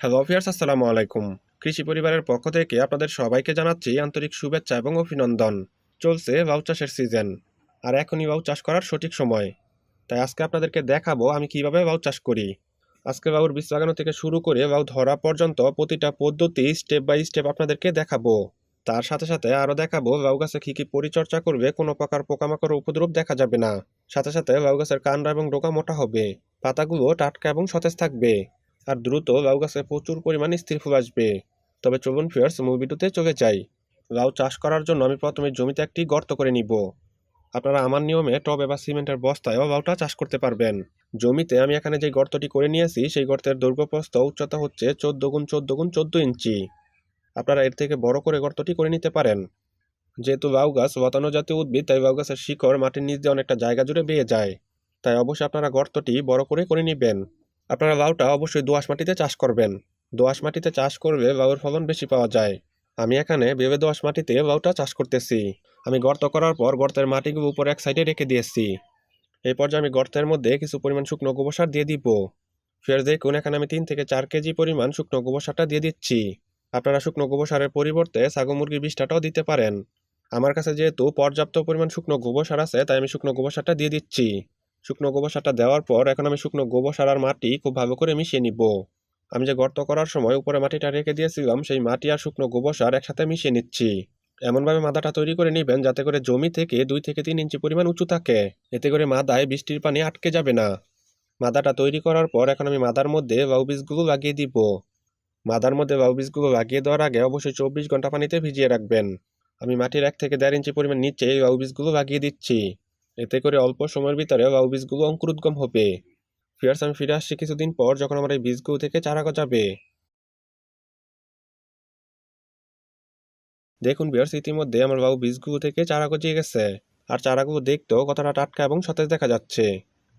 Hello fierce আসসালামু আলাইকুম। কৃষি পরিবারের পক্ষ থেকে আপনাদের সবাইকে জানাচ্ছি আন্তরিক শুভেচ্ছা এবং অভিনন্দন। চলছে বাউ চাষের সিজন আর এখনই বাউ চাষ করার সঠিক সময়। তাই আজকে আপনাদেরকে দেখাবো আমি কীভাবে বাউ চাষ করি। আজকে বাউর বীজ লাগানো থেকে শুরু করে বাউ ধরা পর্যন্ত প্রতিটা পদ্ধতি স্টেপ বাই স্টেপ আপনাদেরকে দেখাবো। তার সাথে সাথে আরও দেখাবো বাউ গাছে কী কী পরিচর্যা করবে, কোনো প্রকার পোকামাকড় উপদ্রব দেখা যাবে না। সাথে সাথে বাউ গাছের কান্ডা এবং ডোকা মোটা হবে, পাতাগুলো টাটকা এবং সতেজ থাকবে। আর দ্রুত লাউ গাছে প্রচুর পরিমাণে স্থির ফুল আসবে। তবে চলুন ফিয়ার্স মূল ভিডিওতে চলে যাই। লাউ চাষ করার জন্য আমি প্রথমে জমিতে একটি গর্ত করে নিব। আপনারা আমার নিয়মে টবে বা সিমেন্টের বস্তায়ও লাউটা চাষ করতে পারবেন। জমিতে আমি এখানে যে গর্তটি করে নিয়েছি, সেই গর্তের দৈর্ঘ্যপ্রস্থ উচ্চতা হচ্ছে চোদ্দ গুণ চোদ্দ গুণ চোদ্দ ইঞ্চি। আপনারা এর থেকে বড় করে গর্তটি করে নিতে পারেন। যেহেতু লাউ গাছ লতানো জাতীয় উদ্ভিদ, তাই লাউ গাছের শিকড় মাটির নিচ দিয়ে অনেকটা জায়গা জুড়ে বেয়ে যায়। তাই অবশ্যই আপনারা গর্তটি বড় করে করে নেবেন। আপনারা লাউটা অবশ্যই দোআঁশ মাটিতে চাষ করবেন। দোআঁশ মাটিতে চাষ করলে লাউয়ের ফলন বেশি পাওয়া যায়। আমি এখানে বেবে দোআঁশ মাটিতে লাউটা চাষ করতেছি। আমি গর্ত করার পর গর্তের মাটিগুলো উপর এক সাইডে রেখে দিয়েছি। এই পর্যায়ে আমি গর্তের মধ্যে কিছু পরিমাণ শুকনো গোবর সার দিয়ে দিব। ফের দেখুন, এখানে আমি তিন থেকে চার কেজি পরিমাণ শুকনো গোবর সারটা দিয়ে দিচ্ছি। আপনারা শুকনো গোবর সারের পরিবর্তে ছাগল মুরগির বিষটাটাও দিতে পারেন। আমার কাছে যেহেতু পর্যাপ্ত পরিমাণ শুকনো গোবর সার আছে, তাই আমি শুকনো গোবর সারটা দিয়ে দিচ্ছি। শুকনো গোবর সারটা দেওয়ার পর এখন আমি শুকনো গোবর সার আর মাটি খুব ভালো করে মিশিয়ে নিব। আমি যে গর্ত করার সময় উপরে মাটিটা রেখে দিয়েছিলাম, সেই মাটি আর শুকনো গোবর সার একসাথে মিশিয়ে নিচ্ছি। এমনভাবে মাদাটা তৈরি করে নেবেন যাতে করে জমি থেকে দুই থেকে তিন ইঞ্চি পরিমাণ উঁচু থাকে। এতে করে মাদায় বৃষ্টির পানি আটকে যাবে না। মাদাটা তৈরি করার পর এখন আমি মাদার মধ্যে বাউ বীজগুলো লাগিয়ে দিব। মাদার মধ্যে বাউ বীজগুলো লাগিয়ে দেওয়ার আগে অবশ্যই চব্বিশ ঘণ্টা পানিতে ভিজিয়ে রাখবেন। আমি মাটির এক থেকে দেড় ইঞ্চি পরিমাণ নিচে এই বাউ বীজগুলো লাগিয়ে দিচ্ছি। এতে করে অল্প সময়ের ভিতরে লাউ বীজগুলো অঙ্কুরোদ্গম হবে। ফিয়ার্স, আমি ফিরে আসছি কিছুদিন পর যখন আমার এই বীজগুলো থেকে চারা গজাবে। দেখুন বিয়ার্স ইতিমধ্যে আমার বাবু বীজগুলো থেকে চারা গজিয়ে গেছে। আর চারাগুলো দেখতেও কতটা টাটকা এবং সতেজ দেখা যাচ্ছে।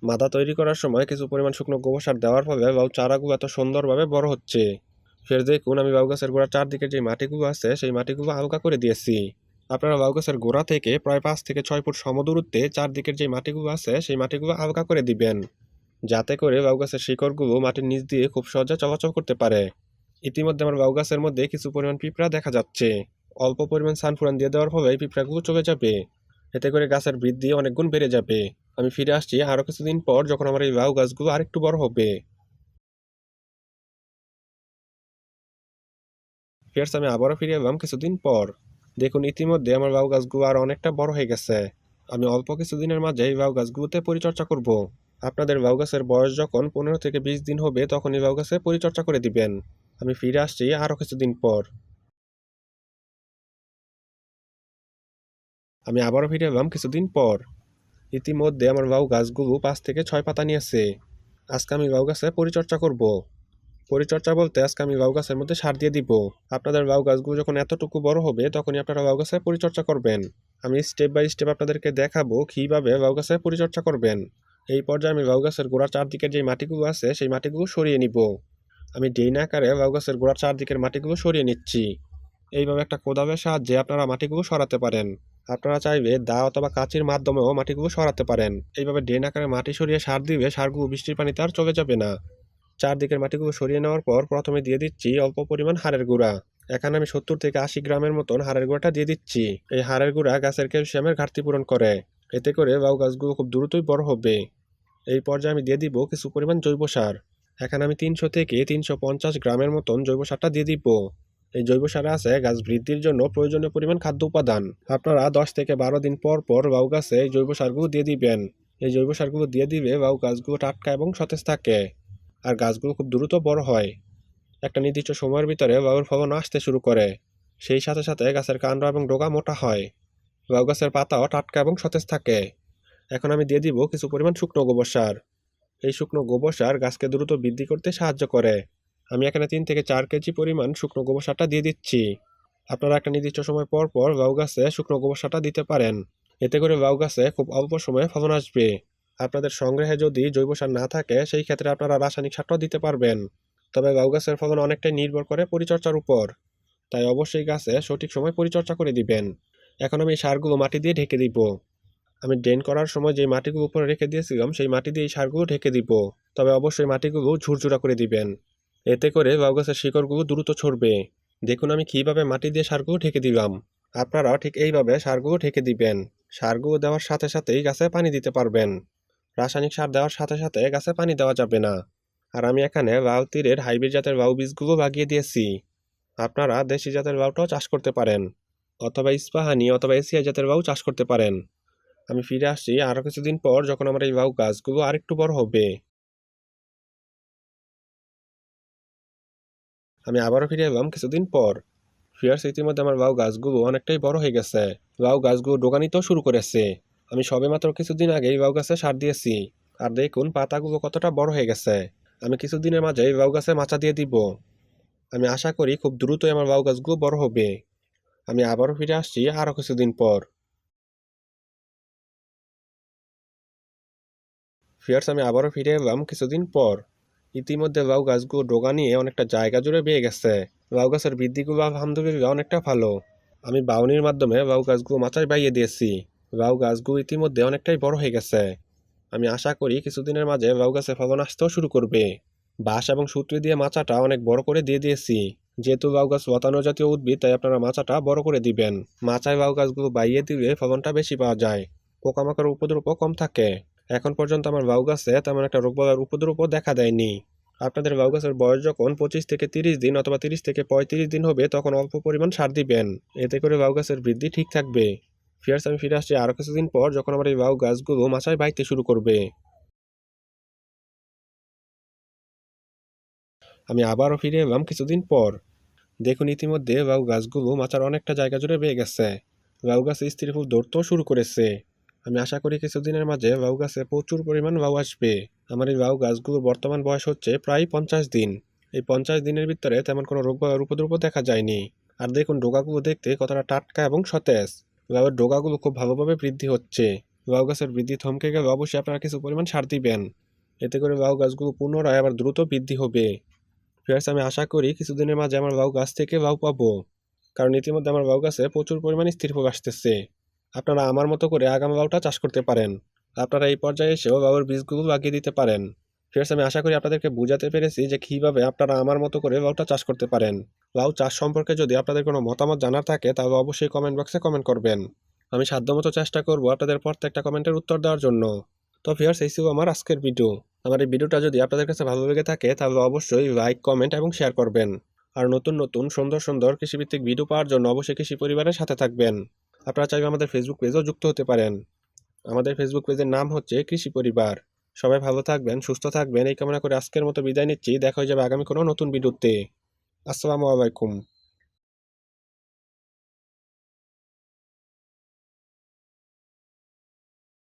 মাদা তৈরি করার সময় কিছু পরিমাণ শুকনো গোবর সার দেওয়ার ফলে বাবু চারাগুলো এত সুন্দরভাবে বড় হচ্ছে। ফের দেখুন, আমি বাবু গাছের গোড়ার চারদিকে যে মাটিগুলো আছে, সেই মাটিগুলো হালকা করে দিয়েছি। আপনারা লাউ গাছের গোড়া থেকে প্রায় পাঁচ থেকে ছয় ফুট সমদূরত্বে চারদিকের যে মাটিগুলো আছে, সেই মাটিগুলো হালকা করে দিবেন। যাতে করে লাউ গাছের শিকড়গুলো মাটির নিচ দিয়ে খুব সহজে চলাচল করতে পারে। ইতিমধ্যে আমার লাউ গাছের মধ্যে কিছু পরিমাণ পিঁপড়া দেখা যাচ্ছে। অল্প পরিমাণ সানফুরান দিয়ে দেওয়ার ফলে পিঁপড়াগুলো চলে যাবে। এতে করে গাছের বৃদ্ধি অনেক গুণ বেড়ে যাবে। আমি ফিরে আসছি আরও কিছুদিন পর যখন আমার এই লাউ গাছগুলো আরেকটু বড় হবে। ফেরস আমি আবারও ফিরে এলাম কিছুদিন পর। দেখুন, ইতিমধ্যে আমার বাউ গাছগুলো আর অনেকটা বড় হয়ে গেছে। আমি অল্প কিছুদিনের মাঝে এই বাউ গাছগুলোতে পরিচর্যা করব। আপনাদের বাউ গাছের বয়স যখন পনেরো থেকে বিশ দিন হবে তখন এই বাউ গাছে পরিচর্যা করে দিবেন। আমি ফিরে আসছি আরও কিছুদিন পর। আমি আবারও ফিরে এলাম কিছুদিন পর। ইতিমধ্যে আমার বাউ গাছগুলো পাঁচ থেকে ছয় পাতা নিয়েছে। আজকে আমি বাউ গাছে পরিচর্যা করব। পরিচর্যা বলতে আজকে আমি লাউ গাছের মধ্যে সার দিয়ে দিব। আপনাদের লাউ গাছগুলো যখন এতটুকু বড় হবে, তখনই আপনারা লাউ গাছের পরিচর্যা করবেন। আমি স্টেপ বাই স্টেপ আপনাদেরকে দেখাবো কীভাবে লাউ গাছের পরিচর্যা করবেন। এই পর্যায়ে আমি লাউ গাছের গোড়ার চারদিকের যে মাটিগুলো আছে, সেই মাটিগুলো সরিয়ে নিব। আমি ডেইন আকারে লাউ গাছের গোড়ার চারদিকের মাটিগুলো সরিয়ে নিচ্ছি। এইভাবে একটা কোদালের সাহায্যে আপনারা মাটিগুলো সরাতে পারেন। আপনারা চাইবে দা অথবা কাঁচির মাধ্যমেও মাটিগুলো সরাতে পারেন। এইভাবে ড্রেন আকারে মাটি সরিয়ে সার দিবে সারগুলো বৃষ্টির পানিতে আর চলে যাবে না। চারদিকের মাটিগুলো সরিয়ে নেওয়ার পর প্রথমে দিয়ে দিচ্ছি অল্প পরিমাণ হাড়ের গুঁড়া। এখানে আমি সত্তর থেকে আশি গ্রামের মতন হাড়ের গুঁড়াটা দিয়ে দিচ্ছি। এই হাড়ের গুঁড়া গাছের ক্যালসিয়ামের ঘাটতি পূরণ করে। এতে করে লাউ গাছগুলো খুব দ্রুতই বড় হবে। এই পর্যায়ে আমি দিয়ে দিব কিছু পরিমাণ জৈব সার। এখানে আমি তিনশো থেকে তিনশো পঞ্চাশ গ্রামের মতন জৈব সারটা দিয়ে দিব। এই জৈব সারে আছে গাছ বৃদ্ধির জন্য প্রয়োজনীয় পরিমাণ খাদ্য উপাদান। আপনারা দশ থেকে বারো দিন পর পর বাউ গাছে জৈব সারগুলো দিয়ে দিবেন। এই জৈব সারগুলো দিয়ে দিলে বাউ গাছগুলো টাটকা এবং সতেজ থাকে। আর গাছগুলো খুব দ্রুত বড় হয়। একটা নির্দিষ্ট সময়ের ভিতরে লাউয়ের ফলন আসতে শুরু করে। সেই সাথে সাথে গাছের কাণ্ড এবং ডোগা মোটা হয়। লাউ গাছের পাতাও টাটকা এবং সতেজ থাকে। এখন আমি দিয়ে দিব কিছু পরিমাণ শুকনো গোবর সার। এই শুকনো গোবর সার গাছকে দ্রুত বৃদ্ধি করতে সাহায্য করে। আমি এখানে তিন থেকে চার কেজি পরিমাণ শুকনো গোবর সারটা দিয়ে দিচ্ছি। আপনারা একটা নির্দিষ্ট সময় পর পর লাউ গাছে শুকনো গোবর সারটা দিতে পারেন। এতে করে লাউ গাছে খুব অল্প সময়ে ফলন আসবে। আপনাদের সংগ্রহে যদি জৈব সার না থাকে, সেই ক্ষেত্রে আপনারা রাসায়নিক সারটাও দিতে পারবেন। তবে লাউ গাছের ফলন অনেকটাই নির্ভর করে পরিচর্যার উপর। তাই অবশ্যই গাছে সঠিক সময় পরিচর্যা করে দিবেন। এখন আমি সারগুলো মাটি দিয়ে ঢেকে দিব। আমি ড্রেন করার সময় যে মাটিগুলো উপরে রেখে দিয়েছিলাম, সেই মাটি দিয়ে এই সারগুলো ঢেকে দিব। তবে অবশ্যই মাটিগুলো ঝুরঝুরা করে দিবেন। এতে করে লাউ গাছের শিকড়গুলো দ্রুত ছড়বে। দেখুন আমি কীভাবে মাটি দিয়ে সারগুলো ঢেকে দিলাম। আপনারাও ঠিক এইভাবে সারগুলো ঢেকে দিবেন। সারগুলো দেওয়ার সাথে সাথেই গাছে পানি দিতে পারবেন। রাসায়নিক সার দেওয়ার সাথে সাথে গাছে পানি দেওয়া যাবে না। আর আমি এখানে লাউ তীরের হাইব্রিড জাতের লাউ বীজগুলো লাগিয়ে দিয়েছি। আপনারা দেশি জাতের লাউটাও চাষ করতে পারেন, অথবা ইস্পাহানি অথবা এশিয়া জাতের লাউ চাষ করতে পারেন। আমি ফিরে আসছি আরও কিছুদিন পর যখন আমার এই লাউ গাছগুলো আরেকটু বড় হবে। আমি আবারও ফিরে এলাম কিছুদিন পর। ফিয়ার্স, ইতিমধ্যে আমার লাউ গাছগুলো অনেকটাই বড় হয়ে গেছে। লাউ গাছগুলো ডোকানিতেও শুরু করেছে। আমি সবে মাত্র কিছুদিন আগেই বাউ গাছে সার দিয়েছি। আর দেখুন, পাতাগুলো কতটা বড় হয়ে গেছে। আমি কিছুদিনের মাঝে এই বাউ গাছে মাচা দিয়ে দিব। আমি আশা করি খুব দ্রুতই আমার বাউ গাছগুলো বড় হবে। আমি আবারও ফিরে আসছি আরও কিছুদিন পর। ফিয়ার্স আমি আবারও ফিরে এলাম কিছুদিন পর। ইতিমধ্যে লাউ গাছগুলো ডোগা নিয়ে অনেকটা জায়গা জুড়ে বেয়ে গেছে। লাউ গাছের বৃদ্ধিগুলো আলহামদুলিল্লাহ অনেকটা ভালো। আমি বাউনির মাধ্যমে লাউ গাছগুলো মাথায় বাইয়ে দিয়েছি। লাউ গাছগুলো ইতিমধ্যে অনেকটাই বড় হয়ে গেছে। আমি আশা করি কিছুদিনের মাঝে লাউ গাছে ফলন আসতেও শুরু করবে। বাঁশ এবং সূত্রি দিয়ে মাচাটা অনেক বড় করে দিয়ে দিয়েছি। যেহেতু লাউ গাছ লতানো জাতীয় উদ্ভিদ, তাই আপনারা মাচাটা বড় করে দিবেন। মাচায় লাউ গাছগুলো বাইয়ে দিলে ফলনটা বেশি পাওয়া যায়। পোকামাকড়ের উপদ্রবও কম থাকে। এখন পর্যন্ত আমার লাউ গাছে তেমন একটা রোগবালার উপদ্রবও দেখা দেয়নি। আপনাদের লাউ গাছের বয়স যখন পঁচিশ থেকে তিরিশ দিন অথবা তিরিশ থেকে পঁয়ত্রিশ দিন হবে, তখন অল্প পরিমাণ সার দিবেন। এতে করে লাউ গাছের বৃদ্ধি ঠিক থাকবে। ফিয়ার্স আমি ফিরে আসছি আরও কিছুদিন পর যখন আমার এই বাউ গাছগুলো মাচায় বাইতে শুরু করবে। আমি আবারও ফিরে এলাম কিছুদিন পর। দেখুন ইতিমধ্যে লাউ গাছগুলো মাচার অনেকটা জায়গা জুড়ে বেয়ে গেছে। লাউ গাছে স্ত্রী ফুল ধরতেও শুরু করেছে। আমি আশা করি কিছুদিনের মাঝে লাউ গাছে প্রচুর পরিমাণ লাউ আসবে। আমার এই লাউ গাছগুলোর বর্তমান বয়স হচ্ছে প্রায় পঞ্চাশ দিন। এই পঞ্চাশ দিনের ভিতরে তেমন কোনো রোগ বা উপদ্রব দেখা যায়নি। আর দেখুন ডোকাগুলো দেখতে কতটা টাটকা এবং সতেজ। লাউয়ের ডোকাগুলো খুব ভালোভাবে বৃদ্ধি হচ্ছে। লাউ গাছের বৃদ্ধি থমকে গেলে অবশ্যই আপনারা কিছু পরিমাণ সার দিবেন। এতে করে লাউ গাছগুলো পুনরায় আবার দ্রুত বৃদ্ধি হবে। ফিয়ার্স আমি আশা করি কিছুদিনের মাঝে আমার লাউ গাছ থেকে লাউ পাবো। কারণ ইতিমধ্যে আমার লাউ গাছে প্রচুর পরিমাণে স্থির আসতেছে। আপনারা আমার মতো করে আগাম লাউটা চাষ করতে পারেন। আপনারা এই পর্যায়ে এসেও লাউয়ের বীজগুলো লাগিয়ে দিতে পারেন। ফিয়ার্স আমি আশা করি আপনাদেরকে বোঝাতে পেরেছি যে কীভাবে আপনারা আমার মতো করে লাউটা চাষ করতে পারেন। লাউ চাষ সম্পর্কে যদি আপনাদের কোনো মতামত জানার থাকে, তাহলে অবশ্যই কমেন্ট বক্সে কমেন্ট করবেন। আমি সাধ্যমতো চেষ্টা করব আপনাদের প্রত্যেকটা কমেন্টের উত্তর দেওয়ার জন্য। তো ফিয়ার্স এই ছিল আমার আজকের ভিডিও আমার এই ভিডিওটা যদি আপনাদের কাছে ভালো লেগে থাকে, তাহলে অবশ্যই লাইক কমেন্ট এবং শেয়ার করবেন। আর নতুন নতুন, সুন্দর সুন্দর কৃষিভিত্তিক ভিডিও পাওয়ার জন্য অবশ্যই কৃষি পরিবারের সাথে থাকবেন। আপনারা চাইলে আমাদের ফেসবুক পেজেও যুক্ত হতে পারেন। আমাদের ফেসবুক পেজের নাম হচ্ছে কৃষি পরিবার। সবাই ভালো থাকবেন, সুস্থ থাকবেন। এই কামনা করে আজকের মতো বিদায় নিচ্ছি। দেখা হয়ে যাবে আগামী কোনো নতুন ভিডিওতে। আসসালামু আলাইকুম।